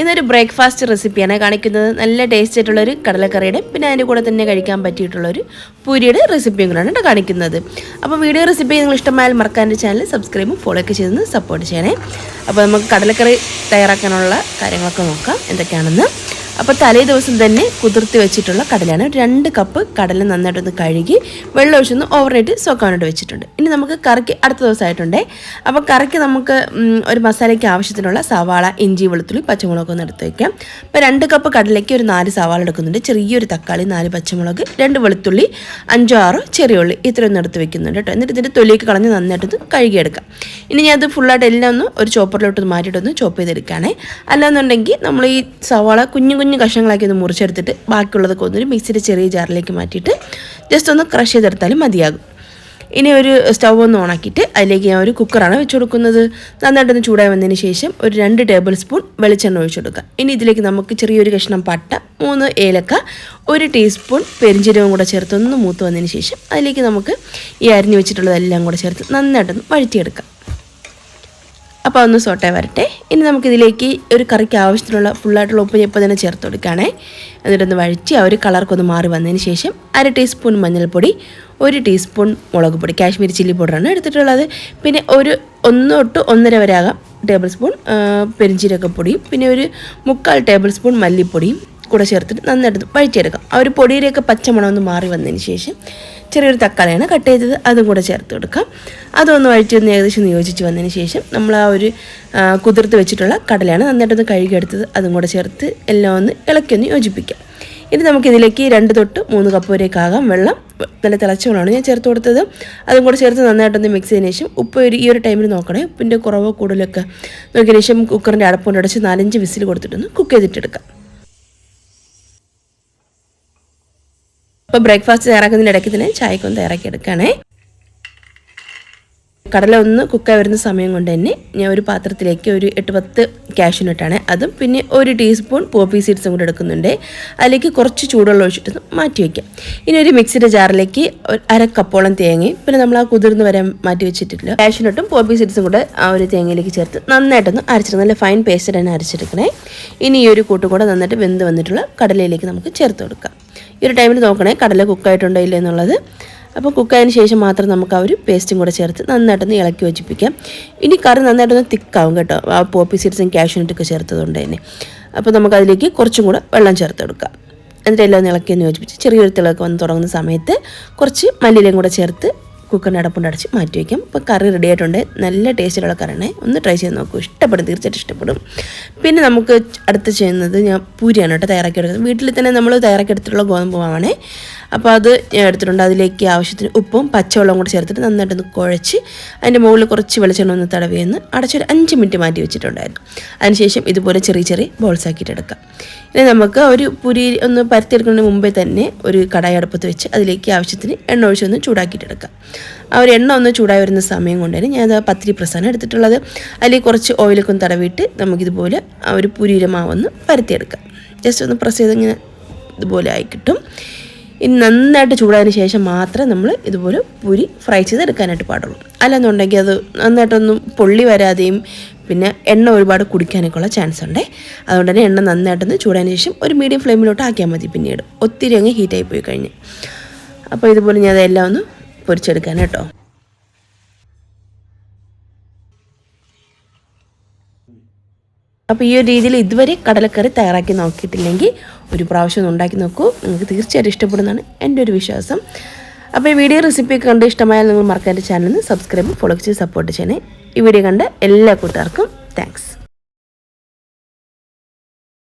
ഇന്നൊരു ബ്രേക്ക്ഫാസ്റ്റ് റെസിപ്പിയാണ് കാണിക്കുന്നത്. നല്ല ടേസ്റ്റ് ആയിട്ടുള്ളൊരു കടലക്കറിയുടെ പിന്നെ അതിന്റെ കൂടെ തന്നെ കഴിക്കാൻ പറ്റിയിട്ടുള്ളൊരു പൂരിയുടെ റെസിപ്പിയും കൂടെയാണ് കാണിക്കുന്നത്. അപ്പോൾ വീഡിയോ റെസിപ്പി നിങ്ങൾ ഇഷ്ടമായാൽ മറക്കാൻ എന്റെ ചാനൽ സബ്സ്ക്രൈബും ഫോളോ ഒക്കെ ചെയ്തൊന്ന് സപ്പോർട്ട് ചെയ്യണേ. അപ്പോൾ നമുക്ക് കടലക്കറി തയ്യാറാക്കാനുള്ള കാര്യങ്ങളൊക്കെ നോക്കാം. എന്തൊക്കെയാണെന്ന് അപ്പോൾ തലേ ദിവസം തന്നെ കുതിർത്തി വെച്ചിട്ടുള്ള കടലയാണ്. രണ്ട് കപ്പ് കടല നന്നായിട്ടൊന്ന് കഴുകി വെള്ളം ഒഴിച്ചൊന്ന് ഓവർനൈറ്റ് സോക്കാനായിട്ട് വെച്ചിട്ടുണ്ട്. ഇനി നമുക്ക് കറിക്ക് അടുത്ത ദിവസമായിട്ടുണ്ടേ. അപ്പോൾ കറിക്ക് നമുക്ക് ഒരു മസാലയ്ക്ക് ആവശ്യത്തിനുള്ള സവാള ഇഞ്ചി വെളുത്തുള്ളി പച്ചമുളകൊക്കെ ഒന്ന് എടുത്ത് വയ്ക്കാം അപ്പോൾ രണ്ട് കപ്പ് കടലയ്ക്ക് ഒരു നാല് സവാള എടുക്കുന്നുണ്ട്. ചെറിയൊരു തക്കാളി നാല് പച്ചമുളക് രണ്ട് വെളുത്തുള്ളി അഞ്ചോ ആറോ ചെറിയ ഉള്ളി ഇത്രയൊന്നും എടുത്ത് വെക്കുന്നുണ്ട് കേട്ടോ. എന്നിട്ട് ഇതിന്റെ തൊലിയൊക്കെ കളഞ്ഞ് നന്നായിട്ടൊന്ന് കഴുകിയെടുക്കാം. ഇനി ഞാൻ അത് ഫുള്ളായിട്ട് എല്ലാം ഒന്ന് ഒരു ചോപ്പറിലോട്ട് മാറ്റിയിട്ടൊന്ന് ചോപ്പ് ചെയ്തെടുക്കുകയാണേ. അല്ലാന്നുണ്ടെങ്കിൽ നമ്മൾ ഈ സവാള കുഞ്ഞു കുഞ്ഞു കഷ്ണങ്ങളാക്കി ഒന്ന് മുറിച്ചെടുത്തിട്ട് ബാക്കിയുള്ളതൊക്കെ ഒന്നൊരു മിക്സിയുടെ ചെറിയ ജാറിലേക്ക് മാറ്റിയിട്ട് ജസ്റ്റ് ഒന്ന് ക്രഷ് ചെയ്തെടുത്താലും മതിയാകും. ഇനി ഒരു സ്റ്റൗ ഒന്ന് ഓണാക്കിയിട്ട് അതിലേക്ക് ഞാൻ ഒരു കുക്കറാണ് വെച്ച് കൊടുക്കുന്നത്. നന്നായിട്ടൊന്ന് ചൂടായി വന്നതിന് ശേഷം ഒരു രണ്ട് ടേബിൾ സ്പൂൺ വെളിച്ചെണ്ണ ഒഴിച്ചു കൊടുക്കുക. ഇനി ഇതിലേക്ക് നമുക്ക് ചെറിയൊരു കഷ്ണം പട്ട മൂന്ന് ഏലക്ക ഒരു ടീസ്പൂൺ പെരിഞ്ചീരകം കൂടെ ചേർത്ത് ഒന്ന് മൂത്ത് വന്നതിന് ശേഷം അതിലേക്ക് നമുക്ക് ഈ അരിഞ്ഞു വെച്ചിട്ടുള്ളതെല്ലാം കൂടെ ചേർത്ത് നന്നായിട്ടൊന്ന് വഴറ്റിയെടുക്കാം. അപ്പോൾ ഒന്ന് സോട്ടേ വരട്ടെ. ഇനി നമുക്കിതിലേക്ക് ഒരു കറിക്ക് ആവശ്യത്തിനുള്ള ഫുള്ളായിട്ടുള്ള ഉപ്പ് ഇപ്പോൾ തന്നെ ചേർത്ത് കൊടുക്കുകയാണേ. എന്നിട്ടൊന്ന് വഴിച്ച് ആ ഒരു കളർക്കൊന്ന് മാറി വന്നതിന് ശേഷം അര ടീസ്പൂൺ മഞ്ഞൾപ്പൊടി ഒരു ടീസ്പൂൺ മുളക് പൊടി കാശ്മീരി ചില്ലി പൗഡറാണ് എടുത്തിട്ടുള്ളത്. പിന്നെ ഒരു ഒന്ന് തൊട്ട് ഒന്നര വരെ ആകാം. ടേബിൾ സ്പൂൺ ആ, പെരിഞ്ജീരകപ്പൊടിയും പിന്നെ ഒരു മുക്കാൽ ടേബിൾ സ്പൂൺ മല്ലിപ്പൊടിയും കൂടെ ചേർത്തിട്ട് നന്നായിട്ട് വഴറ്റിയെടുക്കാം. ആ ഒരു പൊടിയിലേക്ക് പച്ചമണം ഒന്ന് മാറി വന്നതിന് ശേഷം ചെറിയൊരു തക്കാളിയാണ് കട്ട് ചെയ്തത്. അതും കൂടെ ചേർത്ത് കൊടുക്കാം. അതൊന്ന് വഴറ്റി ഒന്ന് ഏകദേശം നിയോജിച്ച് വന്നതിന് ശേഷം നമ്മൾ ആ ഒരു കുതിർത്ത് വെച്ചിട്ടുള്ള കടലയാണ് നന്നായിട്ടൊന്ന് കഴുകിയെടുത്തത്. അതും കൂടെ ചേർത്ത് എല്ലാം ഒന്ന് ഇളക്കി ഒന്ന് യോജിപ്പിക്കാം. ഇനി നമുക്കിതിലേക്ക് രണ്ട് തൊട്ട് മൂന്ന് കപ്പ് വരേക്കാകാം വെള്ളം. നല്ല തിളച്ച വെള്ളമാണ് ഞാൻ ചേർത്ത് കൊടുത്തത്. അതും കൂടെ ചേർത്ത് നന്നായിട്ടൊന്ന് മിക്സ് ചെയ്തതിന് ശേഷം ഉപ്പ് ഒരു ഈ ഒരു ടൈമിൽ നോക്കണേ. ഉപ്പിന്റെ കുറവോ കൂടുതലൊക്കെ നോക്കിയതിന് ശേഷം കുക്കറിന്റെ അടപ്പുകൊണ്ട് അടച്ച് നാലഞ്ച് വിസിൽ കൊടുത്തിട്ടൊന്ന് കുക്ക് ചെയ്തിട്ടെടുക്കാം. അപ്പോൾ ബ്രേക്ക്ഫാസ്റ്റ് തയ്യാറാക്കുന്നതിന്റെ ഇടയ്ക്ക് തന്നെ ചായക്കൊന്ന് തയ്യാറാക്കി എടുക്കുകയാണേ. കടല ഒന്ന് കുക്കായി വരുന്ന സമയം കൊണ്ട് തന്നെ ഞാൻ ഒരു പാത്രത്തിലേക്ക് ഒരു എട്ട് പത്ത് കാഷ്യൂനട്ടാണ് അതും പിന്നെ ഒരു ടീസ്പൂൺ പോപ്പി സീഡ്സും കൂടെ എടുക്കുന്നുണ്ട്. അതിലേക്ക് കുറച്ച് ചൂടുവെള്ളം ഒഴിച്ചിട്ട് മാറ്റി വയ്ക്കാം ഇനി ഒരു മിക്സിയുടെ ജാറിലേക്ക് അര കപ്പോളം തേങ്ങയും പിന്നെ നമ്മൾ ആ കുതിർന്ന് വരാൻ മാറ്റി വെച്ചിട്ടില്ല. കാഷ്യൂനട്ടും പോപ്പി സീഡ്സും കൂടെ ആ ഒരു തേങ്ങയിലേക്ക് ചേർത്ത് നന്നായിട്ടൊന്ന് അരച്ചിട്ട് നല്ല ഫൈൻ പേസ്റ്റ് തന്നെ അരച്ചെടുക്കണേ. ഇനി ഈ ഒരു കൂട്ടും കൂടെ നന്നായിട്ട് വെന്ത് വന്നിട്ടുള്ള കടലയിലേക്ക് നമുക്ക് ചേർത്ത് കൊടുക്കാം. ഈ ഒരു ടൈമിൽ നോക്കണേ കടല കുക്കായിട്ടുണ്ടോ ഇല്ല എന്നുള്ളത്. അപ്പോൾ കുക്കായതിന് ശേഷം മാത്രം നമുക്ക് ആ ഒരു പേസ്റ്റും കൂടെ ചേർത്ത് നന്നായിട്ടൊന്ന് ഇളക്കി വെച്ചിപ്പിക്കാം ഇനി കറി നന്നായിട്ടൊന്ന് തിക്കാവും കേട്ടോ. ആ പോപ്പി സീഡ്സും കാഷ്യൂനട്ടൊക്കെ ചേർത്തതുകൊണ്ട് തന്നെ. അപ്പോൾ നമുക്കതിലേക്ക് കുറച്ചും കൂടെ വെള്ളം ചേർത്ത് കൊടുക്കാം. എന്നിട്ട് എല്ലാം ഒന്ന് ഇളക്കി എന്ന് യോജിപ്പിച്ച് ചെറിയൊരു തിളക്കം വന്ന് തുടങ്ങുന്ന സമയത്ത് കുറച്ച് മല്ലിയിലയും കൂടെ ചേർത്ത് കുക്കറിന്റെ അടപ്പുണ്ട് അടച്ച് മാറ്റി വയ്ക്കാം. അപ്പോൾ കറി റെഡി ആയിട്ടുണ്ട്. നല്ല ടേസ്റ്റിലുള്ള കറിയാണ്. ഒന്ന് ട്രൈ ചെയ്ത് നോക്കൂ. ഇഷ്ടപ്പെടും തീർച്ചയായിട്ടും ഇഷ്ടപ്പെടും. പിന്നെ നമുക്ക് അടുത്ത് ചെയ്യുന്നത് ഞാൻ പൂരിയാണ് കേട്ടോ തയ്യാറാക്കി എടുക്കുന്നത് വീട്ടിൽ തന്നെ നമ്മൾ തയ്യാറാക്കി എടുത്തിട്ടുള്ള ഗോതമ്പ് മാവാണേ. അപ്പോൾ അത് ഞാൻ എടുത്തിട്ടുണ്ട്. അതിലേക്ക് ആവശ്യത്തിന് ഉപ്പും പച്ചവെള്ളം കൂടി ചേർത്തിട്ട് നന്നായിട്ടൊന്ന് കുഴച്ച് അതിന്റെ മുകളിൽ കുറച്ച് വെളിച്ചെണ്ണ ഒന്ന് തടവിയെന്ന് അടച്ചൊരു അഞ്ച് മിനിറ്റ് മാറ്റി വെച്ചിട്ടുണ്ടായിരുന്നു. അതിനുശേഷം ഇതുപോലെ ചെറിയ ചെറിയ ബോൾസ് ആക്കിയിട്ട് എടുക്കാം. ഇനി നമുക്ക് ഒരു പുരി ഒന്ന് പരത്തിയെടുക്കുന്നതിന് മുമ്പേ തന്നെ ഒരു കടായി അടുപ്പത്ത് വെച്ച് അതിലേക്ക് ആവശ്യത്തിന് എണ്ണ ഒഴിച്ചൊന്ന് ചൂടാക്കിയിട്ടെടുക്കാം ആ ഒരു എണ്ണ ഒന്ന് ചൂടായി വരുന്ന സമയം കൊണ്ട് തന്നെ ഞാൻ അത് പത്തിരി പ്രസാദം എടുത്തിട്ടുള്ളത്. അതിൽ കുറച്ച് ഓയിലൊക്കെ ഒന്ന് തടവിയിട്ട് നമുക്കിതുപോലെ ആ ഒരു പുരിയിലെ മാവൊന്ന് പരത്തിയെടുക്കാം. ജസ്റ്റ് ഒന്ന് പ്രസ് ചെയ്ത് ഇങ്ങനെ ഇതുപോലെ ആയി കിട്ടും. ഇനി നന്നായിട്ട് ചൂടായതിന് ശേഷം മാത്രമേ നമ്മൾ ഇതുപോലെ പുരി ഫ്രൈ ചെയ്തെടുക്കാനായിട്ട് പാടുള്ളൂ. അല്ലെന്നുണ്ടെങ്കിൽ അത് നന്നായിട്ടൊന്നും പൊള്ളി വരാതെയും പിന്നെ എണ്ണ ഒരുപാട് കുടിക്കാനൊക്കെ ഉള്ള ചാൻസ് ഉണ്ടേ. അതുകൊണ്ട് തന്നെ എണ്ണ നന്നായിട്ടൊന്ന് ചൂടായതിന് ശേഷം ഒരു മീഡിയം ഫ്ലെയിമിലോട്ട് ആക്കിയാൽ മതി പിന്നീട്. ഒത്തിരി അങ്ങ് ഹീറ്റായി പോയി കഴിഞ്ഞ്. അപ്പോൾ ഇതുപോലെ ഞാൻ അതെല്ലാം ഒന്ന് പൊരിച്ചെടുക്കാൻ കേട്ടോ അപ്പോൾ ഈ ഒരു രീതിയിൽ ഇതുവരെ കടലക്കറി തയ്യാറാക്കി നോക്കിയിട്ടില്ലെങ്കിൽ ഒരു പ്രാവശ്യം ഒന്ന് ഉണ്ടാക്കി നോക്കൂ. നിങ്ങൾക്ക് തീർച്ചയായിട്ടും ഇഷ്ടപ്പെടുന്നതാണ് എന്റെ ഒരു വിശ്വാസം. അപ്പോൾ ഈ വീഡിയോ റെസിപ്പി കണ്ട് ഇഷ്ടമായാൽ നിങ്ങൾ മറക്കാന്റെ നിന്ന് സബ്സ്ക്രൈബ് ഫോളോ ചെയ്ത് സപ്പോർട്ട് ചെയ്യണേ. ഈ വീഡിയോ കണ്ട എല്ലാ കൂട്ടുകാർക്കും താങ്ക്സ്